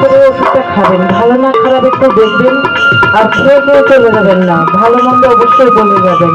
করে ওষুধটা খাবেন। ভালো না খারাপ একটু দেখবেন আর খেয়ে খেয়ে চলে যাবেন না। ভালো মন্দ অবশ্যই বলে যাবেন।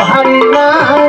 সোনার